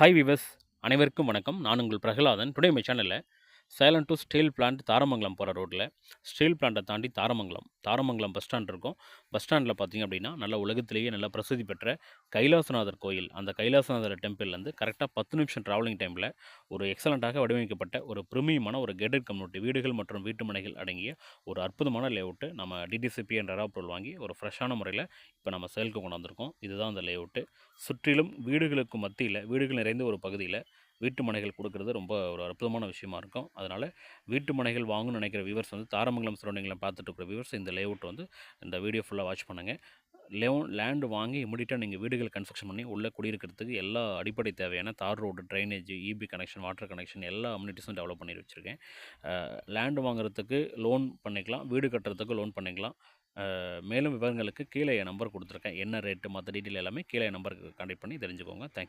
Hi விவஸ் அனைவருக்கும் வணக்கம். நான் உங்கள் பிரகலாதன். டுடே மை சேனலில் Salem to steel plant Tharamangalam போகிற ரோட்டில் ஸ்டீல் பிளான்ட்டை தாண்டி தாரமங்கலம். தாரமங்கலம் பஸ் ஸ்டாண்ட் இருக்கும். பஸ் ஸ்டாண்டில் பார்த்தீங்க அப்படின்னா நல்ல உலகத்திலேயே நல்ல பிரசித்தி பெற்ற கைலாசநாதர் கோயில். அந்த கைலாசநாதர் டெம்பிள்லேருந்து கரெக்டாக பத்து நிமிஷம் ட்ராவலிங் டைமில் ஒரு எக்ஸலண்ட்டாக வடிவமைக்கப்பட்ட ஒரு பிரிமியமான ஒரு கேட்டட் கம்யூனிட்டி வீடுகள் மற்றும் வீட்டு மனைகள் அடங்கிய ஒரு அற்புதமான லேஅவுட்டு நம்ம டிடிசிபி என்ற அப்ரூவல் வாங்கி ஒரு ஃப்ரெஷ்ஷான முறையில் இப்போ நம்ம சேலுக்கு கொண்டு வந்திருக்கோம். இதுதான் அந்த லேஅவுட்டு சுற்றிலும் வீடுகளுக்கு மத்தியில் வீடுகள் நிறைந்த ஒரு பகுதியில் வீட்டு மனைகள் கொடுக்குறது ரொம்ப ஒரு அற்புதமான விஷயமா இருக்கும். அதனால் வீட்டு மனைகள் வாங்கணும்னு நினைக்கிற வியூவர்ஸ் வந்து தாரமங்கலம் சரௌண்டிங்கில் பார்த்துட்டு இருக்கிற வியூவர்ஸ் இந்த லேஅவுட் வந்து இந்த வீடியோ ஃபுல்லாக வாட்ச் பண்ணுங்கள் லேன் லேண்டு வாங்கி இமீடியட்டாக நீங்கள் வீடுகள் கன்ஸ்ட்ரக்ஷன் பண்ணி உள்ளே குடியிருக்கிறதுக்கு எல்லா அடிப்படை தேவையான tar road drainage EB connection water connection எல்லா அம்யூனிட்டிஸும் டெவலப் பண்ணி வச்சுருக்கேன். லேண்டு வாங்குறதுக்கு லோன் பண்ணிக்கலாம். வீடு கட்டுறதுக்கு லோன் பண்ணிக்கலாம். மேலும் விவரங்களுக்கு கீழே என் நம்பர் கொடுத்துருக்கேன். என்ன ரேட்டு மற்ற டீட்டெயில் எல்லாமே கீழே நம்பருக்கு கான்டெக்ட் பண்ணி தெரிஞ்சுக்கோங்க. தேங்க்யூ